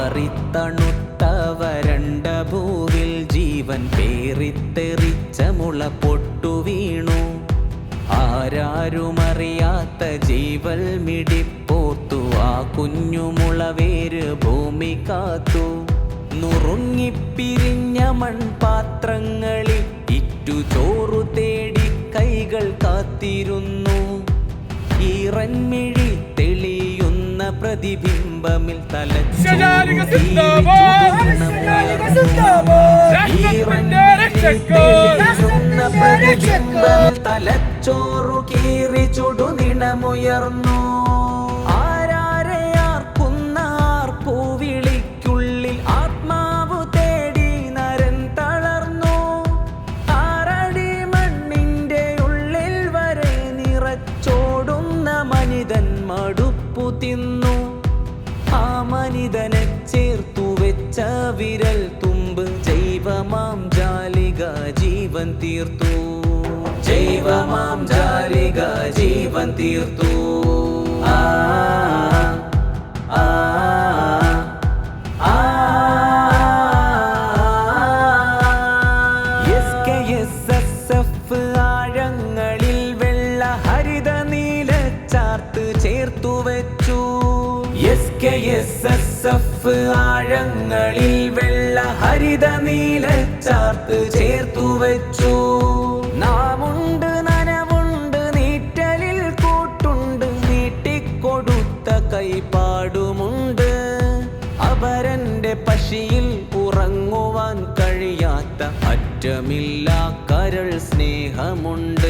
ആറിത്തണുത്ത വരണ്ട ഭൂവിൽ ജീവൻ പേറിത്തെറിച്ച മുള പൊട്ടു വീണു. ആരാരുമറിയാത്ത ജീവൽ മിടിപ്പോത്തു. ആ കുഞ്ഞുമുളവേര് ഭൂമി കാത്തു. നുറുങ്ങിപ്പിരിഞ്ഞ മൺപാത്രങ്ങളിൽ ഇറ്റു ചോറു തേടി കൈകൾ കാത്തിരുന്നു. ഈറൻമിഴി തെളിയുന്ന പ്രതിബിംബമിൽ തലച്ചോറു കീറി ചുടുനിണമുയർന്നു മടുപ്പു തിന്നു ആ മനിതനെ ചേർത്തു വെച്ച വിരൽ തുമ്പ് ജൈവമാം ജാലിക ജീവൻ തീർത്തു ജൈവമാം ജാലിക ജീവൻ തീർത്തു ആ ആ എസ് എസ് ആഴങ്ങളിൽ ചാർത്ത് ചേർത്തു വെച്ചു. S K S S F ആഴങ്ങളിൽ വെള്ള ഹരിത നീല ചാർത്ത് ചേർത്തു വെച്ചു. നാമുണ്ട് നനവുണ്ട് നീറ്റലിൽ കൂട്ടുണ്ട് നീട്ടിക്കൊടുത്ത കൈപാടുമുണ്ട്. അവരന്റെ പശിയിൽ ഉറങ്ങുവാൻ കഴിയാത്ത അറ്റമില്ല കരൾ സ്നേഹമുണ്ട്.